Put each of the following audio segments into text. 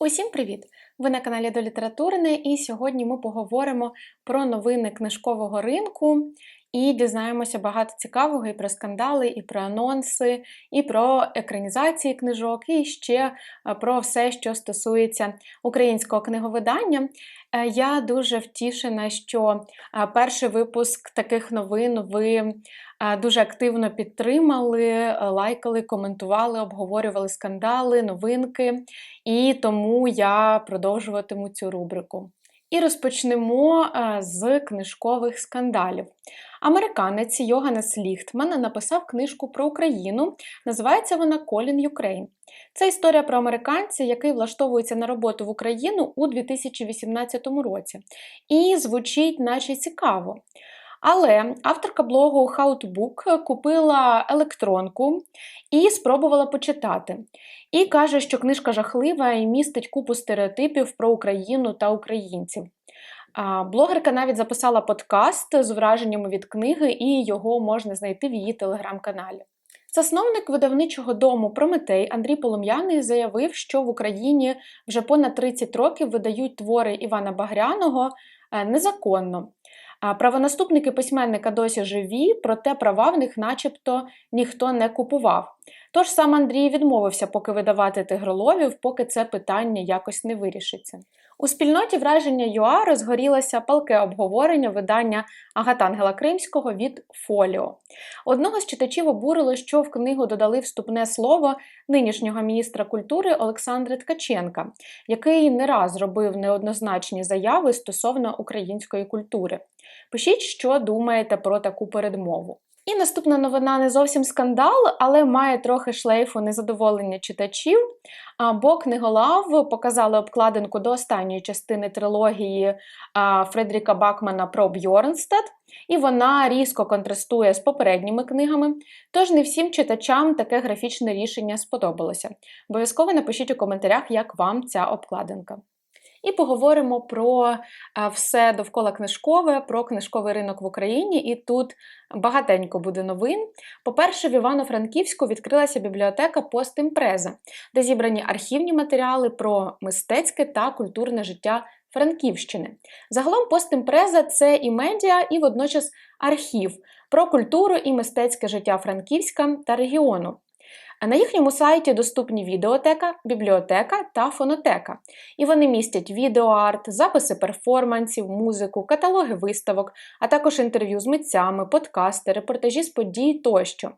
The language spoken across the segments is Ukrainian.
Усім привіт! Ви на каналі до Літературне, і сьогодні ми поговоримо про новини книжкового ринку і дізнаємося багато цікавого і про скандали, і про анонси, і про екранізації книжок, і ще е, про все, що стосується українського книговидання. Е, я дуже втішена, що е, перший випуск таких новин ви дуже активно підтримали, лайкали, коментували, обговорювали скандали, новинки, і тому я продовжуватиму цю рубрику. І розпочнемо з книжкових скандалів. Американець Йоганес Ліхтман написав книжку про Україну. Називається вона Колін Юкрейн. Це історія про американця, який влаштовується на роботу в Україну у 2018 році. І звучить, наче цікаво. Але авторка блогу How to Book купила електронку і спробувала почитати. І каже, що книжка жахлива і містить купу стереотипів про Україну та українців. Блогерка навіть записала подкаст з враженнями від книги, і його можна знайти в її телеграм-каналі. Засновник видавничого дому Прометей Андрій Полум'яний заявив, що в Україні вже понад 30 років видають твори Івана Багряного е, незаконно. Правонаступники письменника досі живі, проте права в них начебто ніхто не купував. Тож сам Андрій відмовився поки видавати тигроловів, поки це питання якось не вирішиться. У спільноті враження ЮА розгорілося палке обговорення видання Агатангела Кримського від Фоліо. Одного з читачів обурило, що в книгу додали вступне слово нинішнього міністра культури Олександра Ткаченка, який не раз робив неоднозначні заяви стосовно української культури. Пишіть, що думаєте про таку передмову. І наступна новина не зовсім скандал, але має трохи шлейфу незадоволення читачів. Бо книголав показали обкладинку до останньої частини трилогії Фредріка Бакмана про Бьорнстад, і вона різко контрастує з попередніми книгами. Тож не всім читачам таке графічне рішення сподобалося. Обов'язково напишіть у коментарях, як вам ця обкладинка. І поговоримо про все довкола книжкове, про книжковий ринок в Україні. І тут багатенько буде новин. По-перше, в Івано-Франківську відкрилася бібліотека Постімпреза, де зібрані архівні матеріали про мистецьке та культурне життя Франківщини. Загалом постімпреза це і медіа, і водночас архів про культуру і мистецьке життя Франківська та регіону. А на їхньому сайті доступні відеотека, бібліотека та фонотека. І вони містять відеоарт, записи перформансів, музику, каталоги виставок, а також інтерв'ю з митцями, подкасти, репортажі з подій тощо.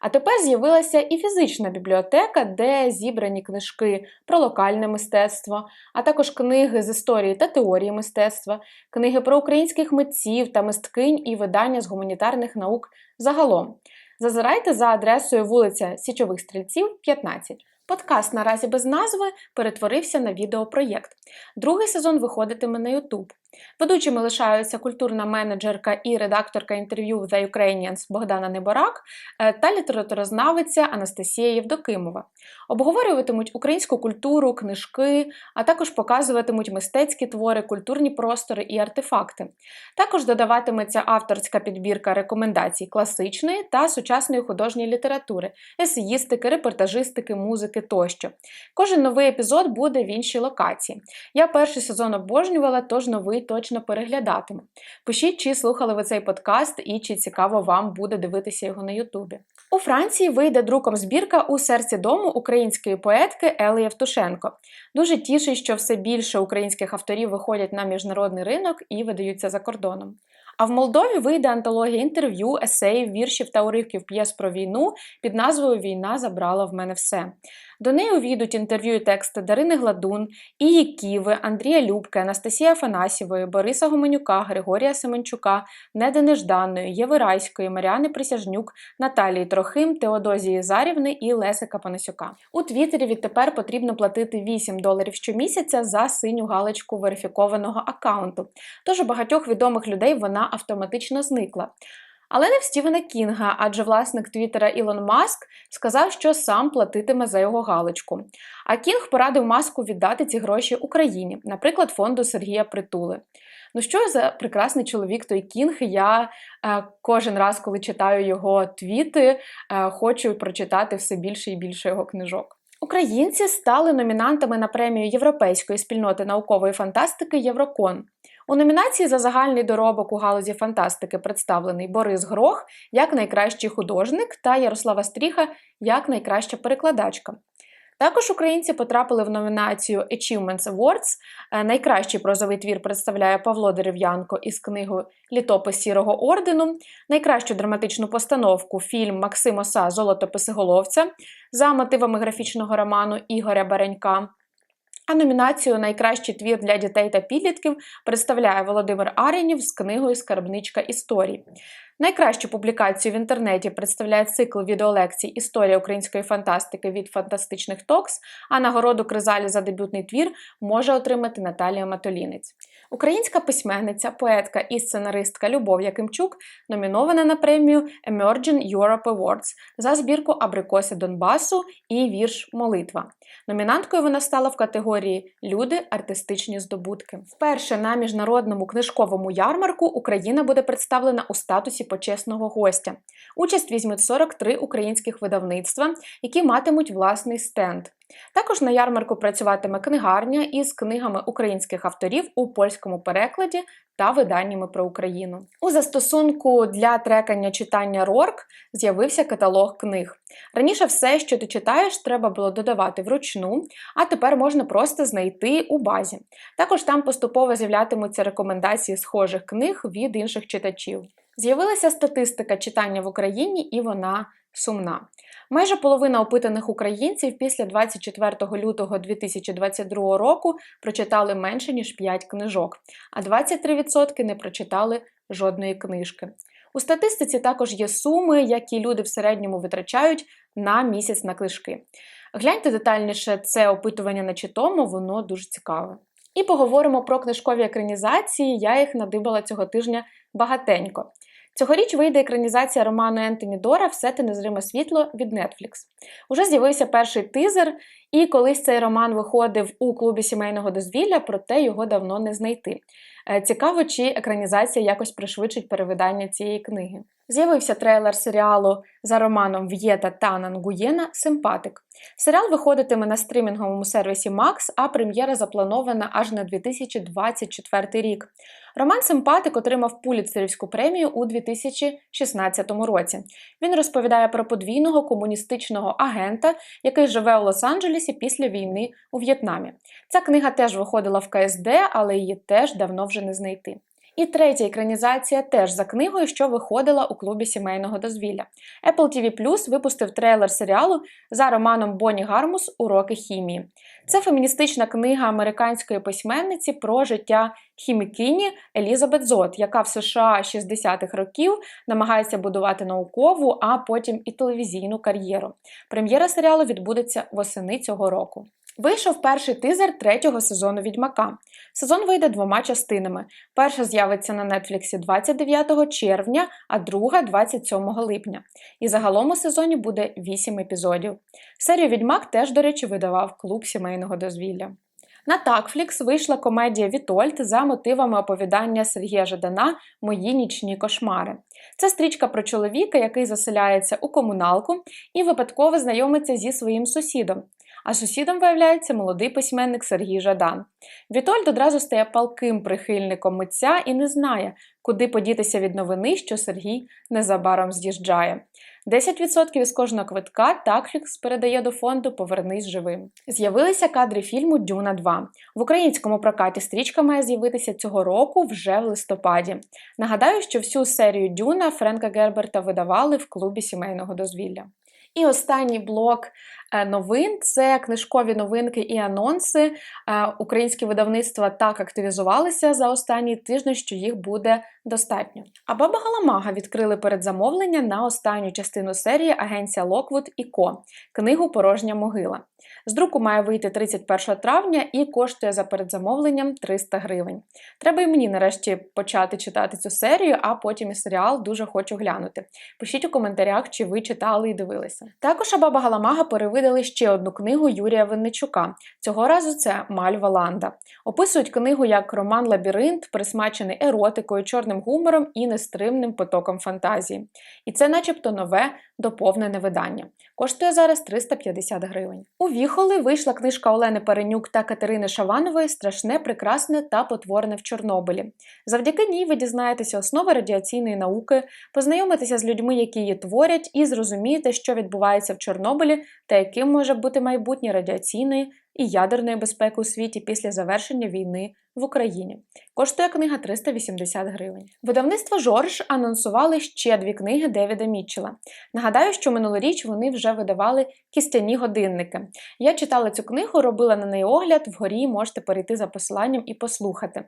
А тепер з'явилася і фізична бібліотека, де зібрані книжки про локальне мистецтво, а також книги з історії та теорії мистецтва, книги про українських митців та мисткинь і видання з гуманітарних наук загалом. Зазирайте за адресою вулиця Січових Стрільців, 15. Подкаст наразі без назви перетворився на відеопроєкт. Другий сезон виходитиме на YouTube. Ведучими лишаються культурна менеджерка і редакторка інтерв'ю The Ukrainians Богдана Неборак е, та літературознавиця Анастасія Євдокимова. Обговорюватимуть українську культуру, книжки, а також показуватимуть мистецькі твори, культурні простори і артефакти. Також додаватиметься авторська підбірка рекомендацій класичної та сучасної художньої літератури, есеїстики, репортажистики, музики тощо. Кожен новий епізод буде в іншій локації. Я перший сезон обожнювала, тож новий точно переглядатиме. Пишіть, чи слухали ви цей подкаст і чи цікаво вам буде дивитися його на Ютубі. У Франції вийде друком збірка у серці дому української поетки Ели Євтушенко. Дуже тішить, що все більше українських авторів виходять на міжнародний ринок і видаються за кордоном. А в Молдові вийде антологія інтерв'ю, есеїв, віршів та уривків п'єс про війну під назвою Війна забрала в мене все. До неї увійдуть інтерв'ю і тексти Дарини Гладун, Ії Ківи, Андрія Любки, Анастасія Афанасьєвої, Бориса Гоменюка, Григорія Семенчука, Неди Нежданної, Єви Райської, Маріани Присяжнюк, Наталії Трохим, Теодозії Зарівни і Лесика Панасюка. У Твіттері відтепер потрібно платити 8 доларів щомісяця за синю галочку верифікованого аккаунту. Тож у багатьох відомих людей вона автоматично зникла. Але не в Стівена Кінга, адже власник Твіттера Ілон Маск сказав, що сам платитиме за його галочку. А Кінг порадив маску віддати ці гроші Україні, наприклад, фонду Сергія Притули. Ну що за прекрасний чоловік той Кінг? Я е, кожен раз, коли читаю його твіти, е, хочу прочитати все більше і більше його книжок. Українці стали номінантами на премію Європейської спільноти наукової фантастики Єврокон. У номінації за загальний доробок у галузі фантастики представлений Борис Грох як найкращий художник та Ярослава Стріха як найкраща перекладачка. Також українці потрапили в номінацію Achievements Awards. Е, Найкращий прозовий твір представляє Павло Дерев'янко із книгою Літопис Сірого ордену, найкращу драматичну постановку фільм Максим Оса Золото за мотивами графічного роману Ігоря Баренька. А номінацію Найкращий твір для дітей та підлітків представляє Володимир Арінів з книгою Скарбничка історій. Найкращу публікацію в інтернеті представляє цикл відеолекцій Історія української фантастики від фантастичних токс, а нагороду Кризалі за дебютний твір може отримати Наталія Матолінець. Українська письменниця, поетка і сценаристка Любов Якимчук номінована на премію Emerging Europe Awards за збірку Абрикоси Донбасу і вірш Молитва. Номінанткою вона стала в категорії Люди артистичні здобутки. Вперше на міжнародному книжковому ярмарку Україна буде представлена у статусі почесного гостя. Участь візьмуть 43 українських видавництва, які матимуть власний стенд. Також на ярмарку працюватиме книгарня із книгами українських авторів у польському перекладі та виданнями про Україну. У застосунку для трекання читання Рорк з'явився каталог книг. Раніше все, що ти читаєш, треба було додавати вручну, а тепер можна просто знайти у базі. Також там поступово з'являтимуться рекомендації схожих книг від інших читачів. З'явилася статистика читання в Україні, і вона сумна. Майже половина опитаних українців після 24 лютого 2022 року прочитали менше ніж 5 книжок, а 23% не прочитали жодної книжки. У статистиці також є суми, які люди в середньому витрачають на місяць на книжки. Гляньте детальніше це опитування на читому, воно дуже цікаве. І поговоримо про книжкові екранізації. Я їх надибала цього тижня багатенько. Цьогоріч вийде екранізація роману Ентоні Дора Все те незриме світло від Netflix. Уже з'явився перший тизер, і колись цей роман виходив у клубі сімейного дозвілля, проте його давно не знайти. Е, цікаво, чи екранізація якось пришвидшить перевидання цієї книги. З'явився трейлер серіалу за романом В'єта Тана Нгуєна Симпатик. Серіал виходитиме на стрімінговому сервісі Max, а прем'єра запланована аж на 2024 рік. Роман Симпатик отримав Пуліцерівську премію у 2016 році. Він розповідає про подвійного комуністичного агента, який живе у Лос-Анджелесі після війни у В'єтнамі. Ця книга теж виходила в КСД, але її теж давно вже не знайти. І третя екранізація теж за книгою, що виходила у клубі сімейного дозвілля. Apple TV Plus випустив трейлер серіалу за романом Бонні Гармус Уроки хімії. Це феміністична книга американської письменниці про життя хімікині Елізабет Зот, яка в США 60-х років намагається будувати наукову, а потім і телевізійну кар'єру. Прем'єра серіалу відбудеться восени цього року. Вийшов перший тизер третього сезону Відьмака. Сезон вийде двома частинами. Перша з'явиться на Нетфліксі 29 червня, а друга 27 липня. І загалом у сезоні буде 8 епізодів. Серію Відьмак теж, до речі, видавав клуб сімейного дозвілля. На Такфлікс вийшла комедія Вітольд за мотивами оповідання Сергія Жадана Мої нічні кошмари. Це стрічка про чоловіка, який заселяється у комуналку і випадково знайомиться зі своїм сусідом. А сусідом виявляється молодий письменник Сергій Жадан. Вітольд одразу стає палким прихильником митця і не знає, куди подітися від новини, що Сергій незабаром з'їжджає. 10% із кожного квитка Такфікс передає до фонду Повернись живим. З'явилися кадри фільму Дюна 2. В українському прокаті стрічка має з'явитися цього року вже в листопаді. Нагадаю, що всю серію Дюна Френка Герберта видавали в клубі сімейного дозвілля. І останній блок е, новин це книжкові новинки і анонси. Е, українські видавництва так активізувалися за останні тижні, що їх буде достатньо. А Баба Галамага відкрили передзамовлення на останню частину серії Агенція Локвуд і Ко книгу Порожня могила. З друку має вийти 31 травня і коштує за передзамовленням 300 гривень. Треба і мені нарешті почати читати цю серію, а потім і серіал дуже хочу глянути. Пишіть у коментарях, чи ви читали і дивилися. Також Абаба Галамага перевидали ще одну книгу Юрія Винничука. Цього разу це Мальва Ланда. Описують книгу як роман Лабіринт, присмачений еротикою, чорним гумором і нестримним потоком фантазії. І це, начебто, нове доповнене видання. Коштує зараз 350 гривень. У Віхоли вийшла книжка Олени Перенюк та Катерини Шаванової Страшне, прекрасне та потворне в Чорнобилі. Завдяки ній ви дізнаєтеся основи радіаційної науки, познайомитеся з людьми, які її творять, і зрозумієте, що відбувається в Чорнобилі та яким може бути майбутнє радіаційної і ядерної безпеки у світі після завершення війни в Україні. Коштує книга 380 гривень. Видавництво Жорж анонсували ще дві книги Девіда Мітчела. Нагадаю, що минулоріч вони вже видавали кістяні годинники. Я читала цю книгу, робила на неї огляд. Вгорі можете перейти за посиланням і послухати.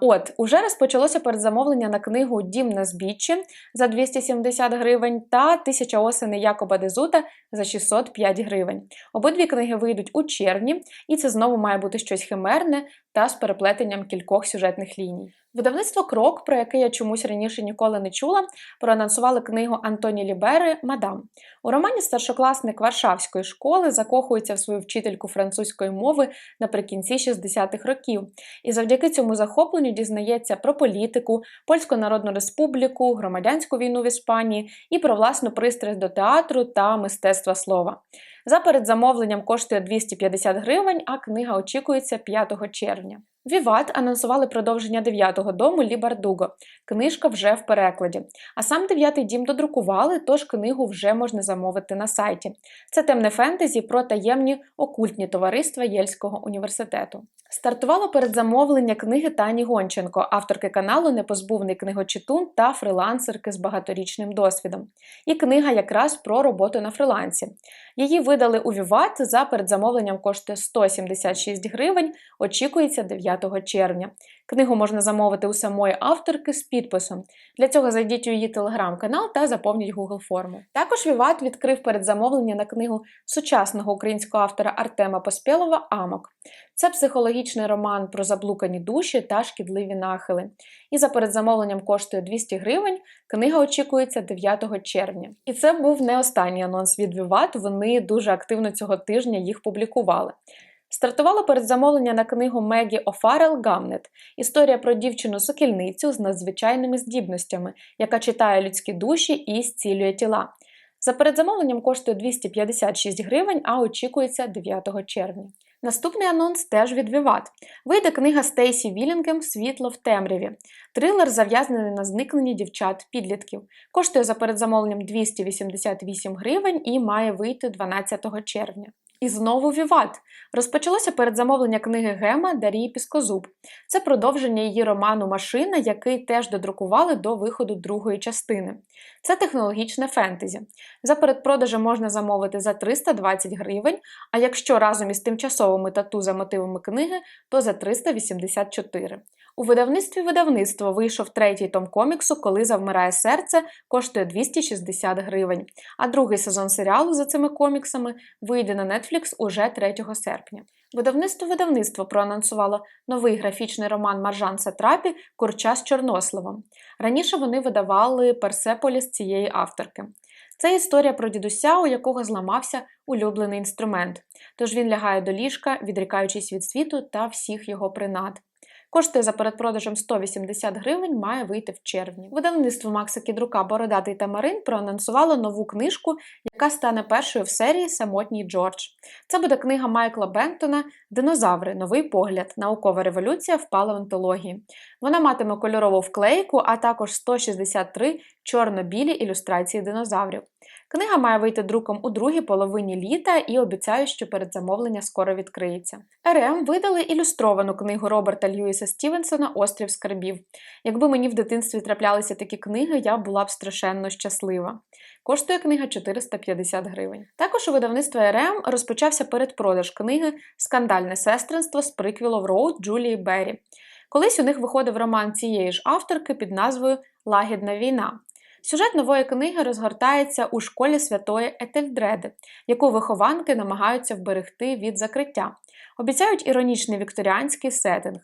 От, уже розпочалося передзамовлення на книгу Дім на збіччі за 270 гривень та Тисяча осени Якоба Дезута за 605 гривень. Обидві книги вийдуть у червні, і це знову має бути щось химерне та з переплетенням кількох сюжетних ліній. Видавництво Крок, про яке я чомусь раніше ніколи не чула, проанонсували книгу Антоні Лібери Мадам. У романі старшокласник Варшавської школи закохується в свою вчительку французької мови наприкінці 60-х років, і завдяки цьому захопленню дізнається про політику, Польську Народну Республіку, громадянську війну в Іспанії і про власну пристрасть до театру та мистецтва слова. За передзамовленням коштує 250 гривень, а книга очікується 5 червня. Віват анонсували продовження дев'ятого дому Лі Бардуго. Книжка вже в перекладі. А сам дев'ятий дім додрукували, тож книгу вже можна замовити на сайті. Це темне фентезі про таємні окультні товариства Єльського університету. Стартувало передзамовлення книги Тані Гонченко, авторки каналу Непозбувний книгочитун та фрилансерки з багаторічним досвідом. І книга якраз про роботу на фрилансі. Її видали у Віват за передзамовленням коштує 176 гривень, очікується 9 червня. Книгу можна замовити у самої авторки з підписом. Для цього зайдіть у її телеграм-канал та заповніть Google форму. Також Віват відкрив передзамовлення на книгу сучасного українського автора Артема Поспєлова Амок. Це психологічний роман про заблукані душі та шкідливі нахили. І за передзамовленням коштує 200 гривень. Книга очікується 9 червня. І це був не останній анонс від Віват. Вони дуже активно цього тижня їх публікували. Стартувало передзамовлення на книгу Мегі Офарел Гамнет історія про дівчину-сокільницю з надзвичайними здібностями, яка читає людські душі і зцілює тіла. За передзамовленням коштує 256 гривень, а очікується 9 червня. Наступний анонс теж від Віват. Вийде книга Стейсі Вілінгем Світло в темряві. Трилер зав'язаний на зникненні дівчат-підлітків. Коштує за передзамовленням 288 гривень і має вийти 12 червня. І знову Віват. Розпочалося передзамовлення книги Гема Дарії Піскозуб. Це продовження її роману Машина, який теж додрукували до виходу другої частини. Це технологічне фентезі. За передпродажем можна замовити за 320 гривень, а якщо разом із тимчасовими тату за мотивами книги, то за 384. У видавництві видавництво вийшов третій том коміксу Коли завмирає серце, коштує 260 гривень. А другий сезон серіалу за цими коміксами вийде на Netflix уже 3 серпня. Видавництво видавництво проанонсувало новий графічний роман Маржан Сатрапі Курча з Чорнословом. Раніше вони видавали Персеполіс цієї авторки. Це історія про дідуся, у якого зламався улюблений інструмент. Тож він лягає до ліжка, відрікаючись від світу та всіх його принад. Коштує за передпродажем 180 гривень, має вийти в червні. Видавництво Макса Кідрука Бородатий Тамарин проанонсувало нову книжку, яка стане першою в серії Самотній Джордж. Це буде книга Майкла Бентона Динозаври. Новий погляд. Наукова революція в палеонтології. Вона матиме кольорову вклейку, а також 163 чорно-білі ілюстрації динозаврів. Книга має вийти друком у другій половині літа і обіцяю, що передзамовлення скоро відкриється. РМ видали ілюстровану книгу Роберта Льюіса Стівенсона Острів скарбів. Якби мені в дитинстві траплялися такі книги, я була б страшенно щаслива. Коштує книга 450 гривень. Також у видавництва РМ розпочався передпродаж книги Скандальне сестринство з приквілов Роуд Джулії Беррі. Колись у них виходив роман цієї ж авторки під назвою Лагідна війна. Сюжет нової книги розгортається у школі святої Етельдреди, яку вихованки намагаються вберегти від закриття. Обіцяють іронічний вікторіанський сеттинг.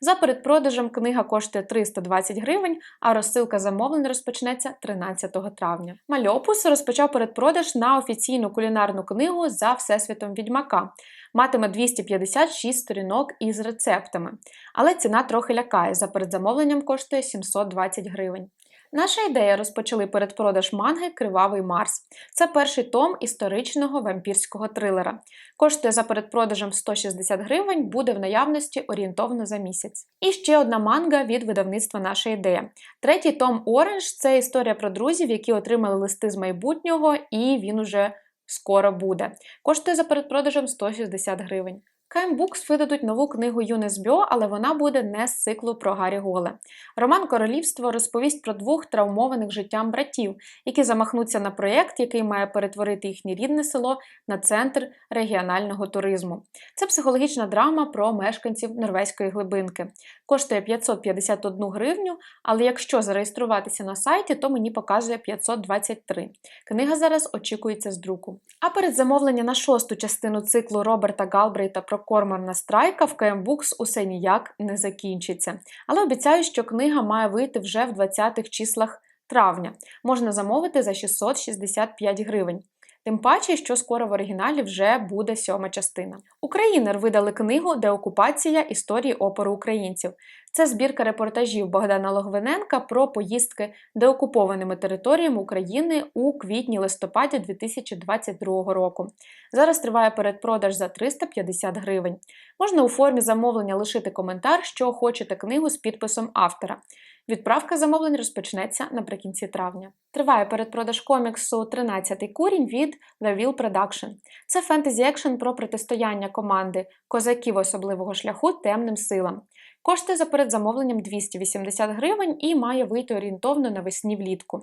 За передпродажем книга коштує 320 гривень, а розсилка замовлень розпочнеться 13 травня. Мальопус розпочав передпродаж на офіційну кулінарну книгу за Всесвітом Відьмака. Матиме 256 сторінок із рецептами, але ціна трохи лякає. За передзамовленням коштує 720 гривень. Наша ідея розпочали передпродаж манги Кривавий Марс. Це перший том історичного вампірського трилера. Коштує за передпродажем 160 гривень, буде в наявності орієнтовно за місяць. І ще одна манга від видавництва Наша ідея. Третій том Оранж це історія про друзів, які отримали листи з майбутнього, і він уже скоро буде. Коштує за передпродажем 160 гривень. KM Books видадуть нову книгу Юнес Бьо, але вона буде не з циклу про Гаррі Голе. Роман Королівство розповість про двох травмованих життям братів, які замахнуться на проєкт, який має перетворити їхнє рідне село на центр регіонального туризму. Це психологічна драма про мешканців норвезької глибинки. Коштує 551 гривню, але якщо зареєструватися на сайті, то мені показує 523. Книга зараз очікується з друку. А передзамовлення на шосту частину циклу Роберта Галбрейта про Корморна Страйка в Books усе ніяк не закінчиться. Але обіцяю, що книга має вийти вже в 20-х числах травня. Можна замовити за 665 гривень. Тим паче, що скоро в оригіналі вже буде сьома частина. Українер видали книгу Деокупація історії опору українців. Це збірка репортажів Богдана Логвиненка про поїздки деокупованими територіями України у квітні-листопаді 2022 року. Зараз триває передпродаж за 350 гривень. Можна у формі замовлення лишити коментар, що хочете книгу з підписом автора. Відправка замовлень розпочнеться наприкінці травня. Триває передпродаж коміксу «13-й курінь від The Will Production. Це фентезі екшен про протистояння команди козаків особливого шляху темним силам. Кошти за передзамовленням 280 гривень і має вийти орієнтовно навесні влітку.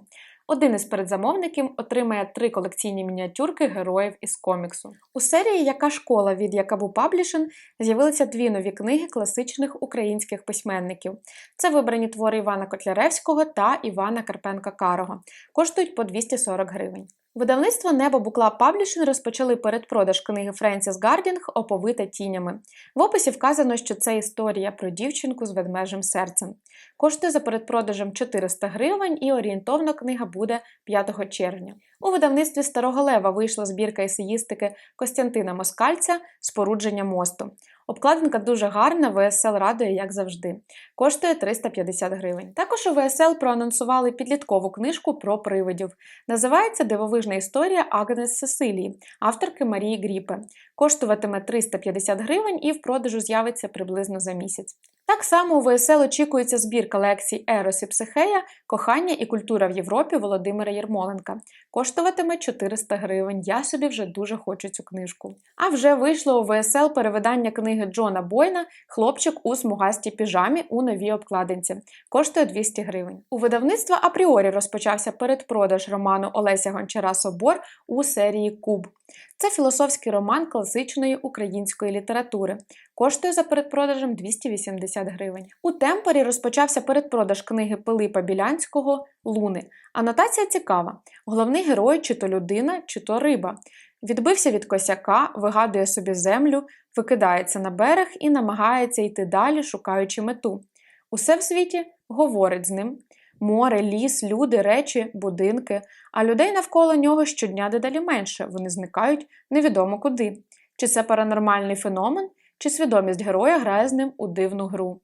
Один із передзамовників отримає три колекційні мініатюрки героїв із коміксу. У серії Яка школа від Якабу Паблішин з'явилися дві нові книги класичних українських письменників. Це вибрані твори Івана Котляревського та Івана Карпенка Карого. Коштують по 240 гривень. Видавництво Небо Букла Паблішин розпочали передпродаж книги Френсіс Гардінг Оповита тінями. В описі вказано, що це історія про дівчинку з ведмежим серцем. Коштує за передпродажем 400 гривень і орієнтовно книга буде 5 червня. У видавництві Старого Лева вийшла збірка есеїстики Костянтина Москальця Спорудження мосту. Обкладинка дуже гарна, ВСЛ радує, як завжди. Коштує 350 гривень. Також у ВСЛ проанонсували підліткову книжку про привидів. Називається Дивовижна історія Агнес Сесилії, авторки Марії Гріпе. Коштуватиме 350 гривень і в продажу з'явиться приблизно за місяць. Так само у ВСЛ очікується збірка лекцій Ерос і Психея, кохання і культура в Європі Володимира Єрмоленка. Коштуватиме 400 гривень. Я собі вже дуже хочу цю книжку. А вже вийшло у ВСЛ перевидання книги Джона Бойна Хлопчик у смугастій піжамі у новій обкладинці. Коштує 200 гривень. У видавництва апріорі розпочався передпродаж роману Олеся Гончара Собор у серії Куб. Це філософський роман класичної української літератури. Коштує за передпродажем 280 гривень. У темпорі розпочався передпродаж книги Пилипа Білянського Луни. Анотація цікава: головний герой чи то людина, чи то риба. Відбився від косяка, вигадує собі землю, викидається на берег і намагається йти далі, шукаючи мету. Усе в світі говорить з ним. Море, ліс, люди, речі, будинки, а людей навколо нього щодня дедалі менше, вони зникають невідомо куди. Чи це паранормальний феномен, чи свідомість героя грає з ним у дивну гру.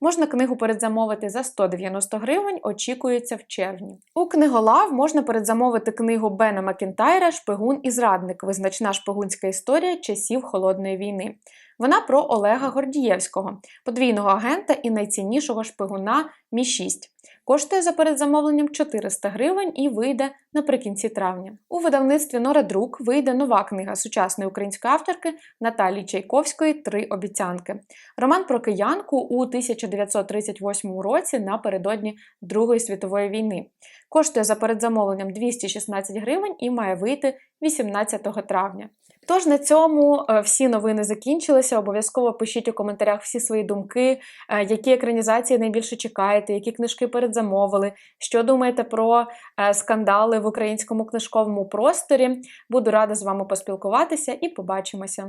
Можна книгу передзамовити за 190 гривень, очікується в червні. У книголав можна передзамовити книгу Бена Макінтайра Шпигун і зрадник. Визначна шпигунська історія часів холодної війни. Вона про Олега Гордієвського, подвійного агента і найціннішого шпигуна Мі 6 Коштує за передзамовленням 400 гривень і вийде наприкінці травня. У видавництві Нора Друк вийде нова книга сучасної української авторки Наталії Чайковської Три обіцянки. Роман про киянку у 1938 році напередодні Другої світової війни. Коштує за передзамовленням 216 гривень і має вийти 18 травня. Тож на цьому е, всі новини закінчилися. Обов'язково пишіть у коментарях всі свої думки, е, які екранізації найбільше чекаєте, які книжки передзамовили, що думаєте про е, скандали в українському книжковому просторі. Буду рада з вами поспілкуватися і побачимося.